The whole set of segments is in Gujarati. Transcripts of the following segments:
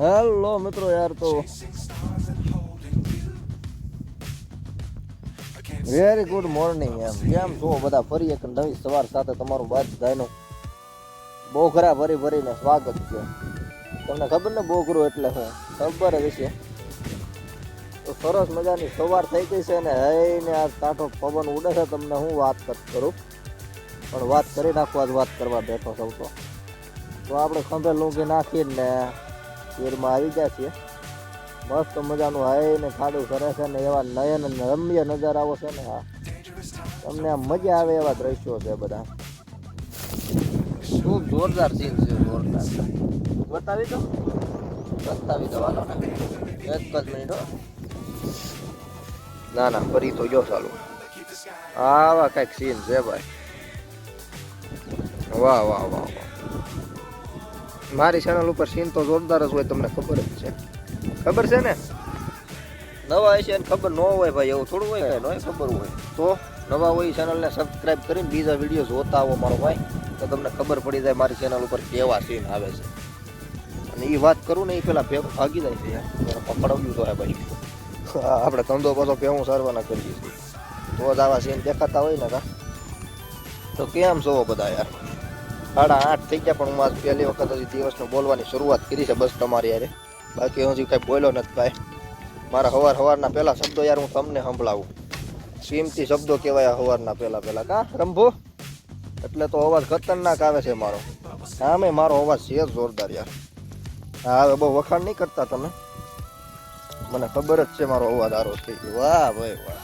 હેલો મિત્રો યાર તો વેરી ગુડ મોર્નિંગ એમ. કેમ છો બધા? ફરી એક નવી સવાર સાથે તમારું બધાનું બહુ ખરા ભરી ભરીને સ્વાગત છે. તમને ખબર ને બોકરું એટલે હું ખબર હશે. તો સરસ મજાની સવાર થઈ ગઈ છે ને હઈ આ કાંઠો પવન ઉડે છે, તમને હું વાત કર. પણ વાત કરી નાખવા જ વાત કરવા બેઠો સૌ તો આપણે ખંભે લૂંગી નાખીને તીરમાં આવી ગયા છીએ. મસ્ત મજાનું હાય ને ખાડું કરે છે ને એવા નયન અને રમ્ય નજારાઓ છે ને હા તમને આમ મજા આવે એવા દ્રશ્યો છે બધા. ખૂબ જોરદાર સીન છે જોરદાર. બતાવી દો. બતાવી દો હાલો. ને એક જ મિનિટ હો. ના ના ફરી તો જો ચાલુ. આવા કંઈક સીન છે ભાઈ. વાહ વાહ વાહ વાહ. મારી ચેનલ ઉપર સીન તો જોરદાર જ હોય તમને ખબર જ છે. ખબર છે ને? નવા હશે ને ખબર ન હોય ભાઈ એવું થોડું હોય ન હોય ખબર હોય. તો? નવા હોય ચેનલને સબસ્ક્રાઇબ કરીને બીજા વીડિયો જોતા આવો મારો ભાઈ તો તમને ખબર પડી જાય મારી ચેનલ ઉપર કેવા સીન આવે છે. અને એ વાત કરું ને એ પેલા ભેગ ભાગી જાય છે યાર. પકડાવ્યું તો હે ભાઈ. આપણે ધંધો પાછો ભેગું સારવાના કરીએ છીએ. તો જ આવા સીન દેખાતા હોય ને કા? તો કેમ જોવો બધા યાર? સાડા આઠ થઈ ગયા, પણ હું આજ પહેલી વખત હજી દિવસનો બોલવાની શરૂઆત કરી છે બસ તમારી યારે બાકી હજી કાંઈ બોલ્યો નથી ભાઈ. મારા હવાર હવારના પહેલા શબ્દો યાર હું તમને સંભળાવું. કિંમતી શબ્દો કહેવાય હવારના પહેલા પહેલા. કા, રંભો? એટલે તો અવાજ ખતરનાક આવે છે મારો. હા મેં મારો અવાજ છે જોરદાર યાર. હા હવે બહુ વખાણ નહીં કરતા તમે. મને ખબર જ છે મારો અવાજ સારો થઈ ગયો. વાહ ભાઈ વાહ.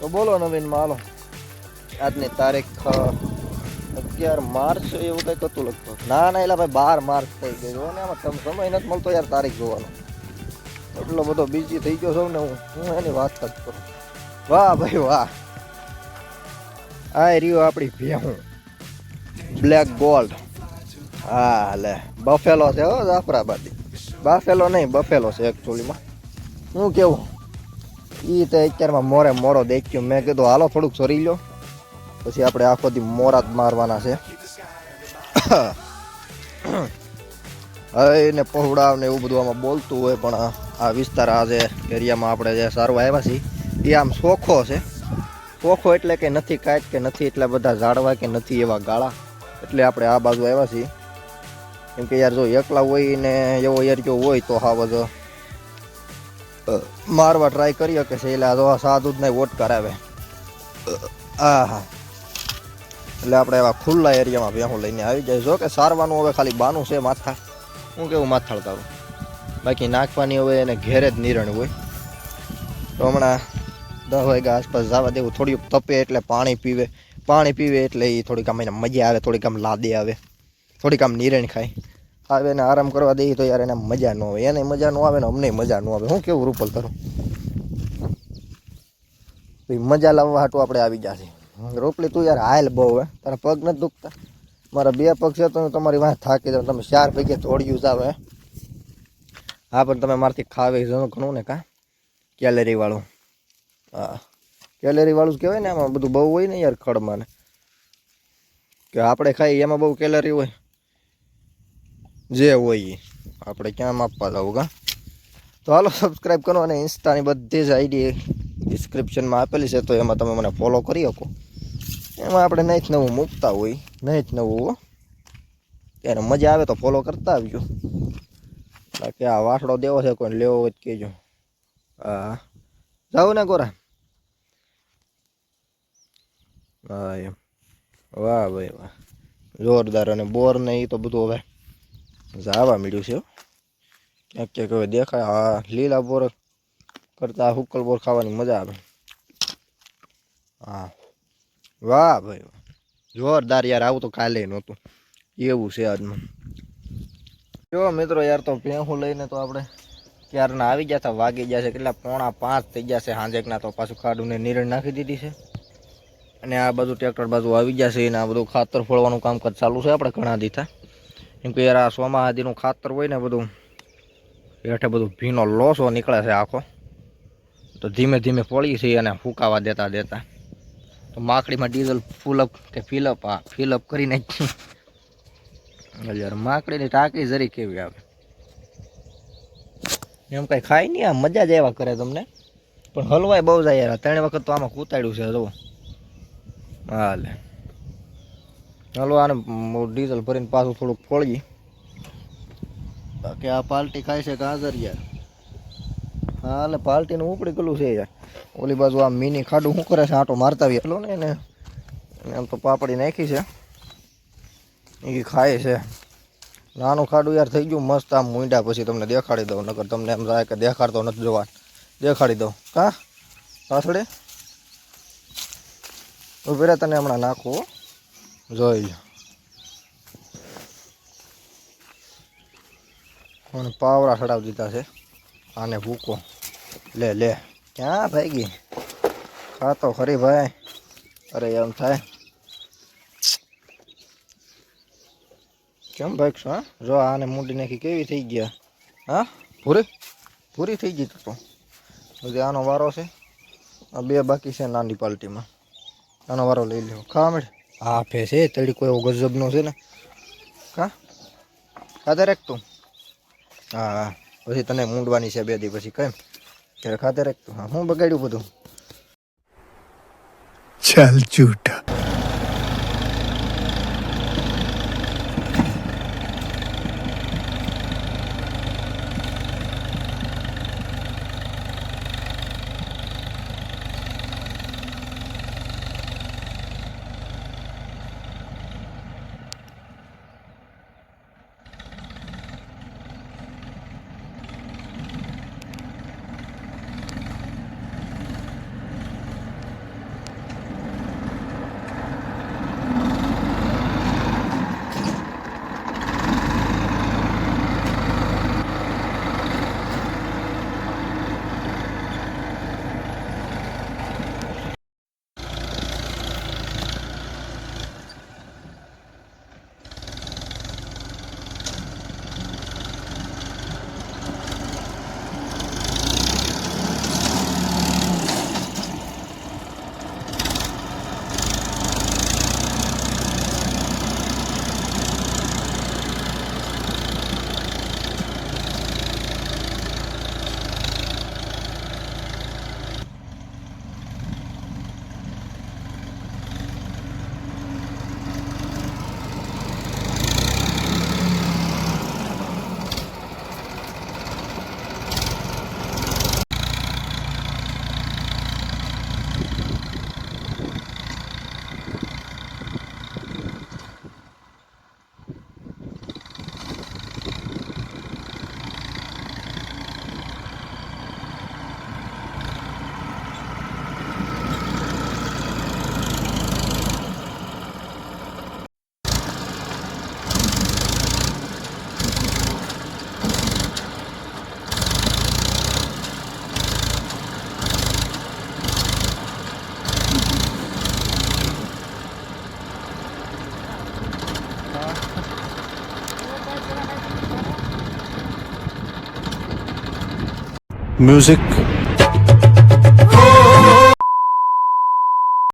તો બોલો નવીન માલો આજની તારીખ અગિયાર માર્ચ એવું કંઈક હતું લગભગ. ના ના, એલા ભાઈ, બાર માર્ચ થઈ ગયો ને આમાં તમ સમય નથી મળતો યાર તારીખ જોવાનો. એટલો બધો બિઝી થઈ ગયો છું ને હું હું એની વાત જ કરું. વાહ, ભાઈ, વાહ. આ રહ્યો આપણી ભેહું. બ્લેક ગોલ્ડ હા, લે બફેલો છે, હો, જાફરાબાદી. બફેલો નહીં બફેલો છે એકચ્યુઅલીમાં હું કેવું? એ તો અત્યારમાં મોરે મોરો દેખ્યું. મેં કીધું, હાલો, થોડુંક સોરી લ્યો. પછી આપણે આખો દી મોરા મારવાના છે. હવે એને પહોળાવ ને એવું બધું આમાં બોલતું હોય, પણ આ- વિસ્તાર આ જે એરિયામાં આપણે જે સારું આવ્યા છીએ, એ આમ સોખો છે. સોખો એટલે કે નથી કાંઈક કે નથી એટલા બધા ઝાડવા કે નથી એવા ગાળા. એટલે આપણે આ બાજુ આવ્યા છીએ. કેમ કે યાર જો એકલા હોય ને એવો એરિયો હોય તો હા બધો મારવા ટ્રાય કરી શકે છે, એટલે આ સાદું જ નહીં વોટ કરાવે. આ હા એટલે આપણે એવા ખુલ્લા એરિયામાં ભેહું લઈને આવી જાય. જો કે સારવાનું હવે ખાલી બાનું છે માથા. હું કેવું માથાળ તારું? બાકી નાખવાની હવે એને ઘેરે જ નિરણ હોય. તો હમણાં દસ વાગ્યા આસપાસ જવા દેવું. થોડીક તપે એટલે પાણી પીવે. પાણી પીવે એટલે એ થોડીક આમ એને મજા આવે, થોડીક આમ લાદે આવે. થોડીક આમ નિરણ ખાય. આવે એને આરામ કરવા દઈએ તો યાર એને મજા ન આવે. એને મજા ન આવે ને અમને મજા ન આવે. હું કેવું રૂપલ તારું? મજા લાવવા હાટું આપણે આવી જશે. રોપલી તું યાર હાલ બહુ, હે. તારા પગ નથી દુખતા. મારા બે પગ છે તો હું તમારી વાંહે થાકી જાઉં. તમે ચાર પૈકી થોડી જ આવે, હા. પણ તમે મારથી ખાવે ઘણું ઘણું ને કા? કેલેરી વાળું. હા. કેલેરી વાળું કહેવાય ને આમાં, બધું બહુ હોય ને યાર ખડમાં ને. કે આપણે ખાઈ એમાં બહુ કેલરી હોય. જે હોય. આપણે ક્યાં માપવા જવું, કા? તો હાલો સબસ્ક્રાઈબ કરો અને ઇન્સ્ટાની બધી જ આઈડી ડિસ્ક્રિપ્શનમાં આપેલી છે, તો એમાં તમે મને ફોલો કરી શકો. એમાં આપણે જ નવું મૂકતા હોય. જ નવું હો. ત્યારે મજા આવે તો ફોલો કરતા આવજો. બાકી આ વાસડો દેવો છે કોઈ લેવો હોય કહેજો. હા. જાઉં ને ગોરા. હા, એમ. વાહ ભાઈ વાહ. જોરદાર અને બોર ને એ તો બધું હવે જાવા મળ્યું છે. ક્યાંક ક્યાંક હવે દેખાય. હા, લીલા બોર કરતા હુકલ બોર ખાવાની મજા આવે. હા. વાહ ભાઈ જોરદાર યાર, આવું તો કાલે નહોતું. એવું છે આજનું. જો મિત્રો યાર, તો ભેહું લઈને તો આપણે ક્યારના આવી ગયા હતા, વાગી ગયા છે કેટલા, પોણા પાંચ થઈ ગયા છે હાંજેકના તો પાછું ખાડુને નીરણ નાખી દીધી છે. અને આ બધું ટ્રેક્ટર બાજુ આવી ગયા છે, અને આ બધું ખાતર ફોડવાનું કામકાજ ચાલુ છે આપણે ઘણા દીધા. કેમ કે યાર, આ સોમાહાદીનું ખાતર હોય ને બધું, હેઠે બધું ભીનો લોસો નીકળે છે આખો. તો ધીમે ધીમે ફોળી છે અને ફૂંકાવા દેતા દેતા. તો માકડીમાં ડીઝલ ફૂલ અપ કે ફિલઅપ આ ફિલઅપ કરીને યાર માકડીની ટાંકી જરી કેવી આવે? એમ કઈ ખાય નહીં આ મજા જ એવા કરે તમને. પણ હલવાય બહુ જાય યાર ત્રણ વખત તો આમાં કૂતાડ્યું છે, જુઓ. હાલે હલો, આને ડીઝલ ભરીને પાછું થોડુંક ફોળીએ. બાકી આ પાલ્ટી ખાય છે ગાજર યાર. હાલે પાર્ટીનું ઉપડી ગયેલું છે યાર. ઓલી બાજુ આ મિની ખાડું શું કરે છે, આટો મારતા આવી એટલો ને એને. આમ તો પાપડી નાખી છે. એ ખાય છે. નાનું ખાડું યાર થઈ ગયું મસ્ત આમ મૂંડા પછી તમને દેખાડી દઉં, નકર તમને એમ થાય કે દેખાડતો નથી જોવા. દેખાડી દઉં. કા? પાછળે ઉભેરા તને હમણાં નાખવો હો. જોઈ. અને પાવડા ચડાવી દીધા છે. આને ભૂકો. લે લે. ક્યાં ભાગી ખાતો ખરી ભાઈ. અરે એમ થાય. કેમ ભાગશો હા? જો આને મૂડી નાખી કેવી થઈ ગયા? હા? પૂરી? પૂરી થઈ ગઈ તો હજી આનો વારો છે. આ બે બાકી છે નાની પાર્ટીમાં. આનો વારો લઈ લ્યો. ખા મળે હા ફે છે તડી કોઈ એવો ગજબનો છે ને. કા ખાતે રાખ તું. હા હા. પછી તને મૂંડવાની છે બે દી પછી કેમ ખેડ ખાતે રાખતું હા હું બગાડ્યું બધું. ચાલ ચૂટા music